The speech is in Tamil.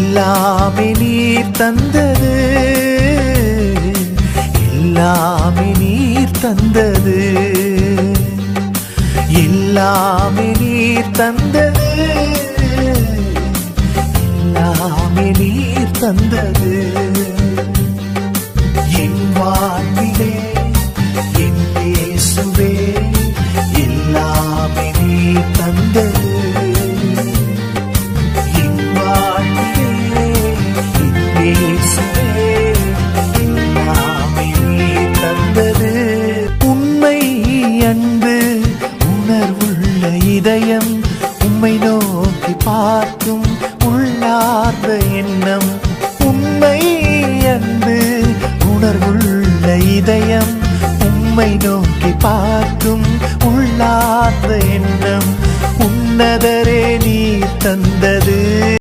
எல்லாமே நீர் தந்தது. எல்லாமே நீர் தந்தது. எல்லாமே நீர் தந்தது. எல்லாமே நீர் தந்தது. என் வாழ்விலே என் பேசுவே எல்லாமே நீர் தந்தது. தந்தது உண்மை அன்பு உணர்வுள்ள இதயம் உம்மை நோக்கி பார்க்கும் உள்ளார்ந்த எண்ணம் உண்மை அன்பு உணர்வுள்ள இதயம் உம்மை நோக்கி பார்க்கும் உள்ளார்ந்த எண்ணம் உன்னதரே நீ தந்தது.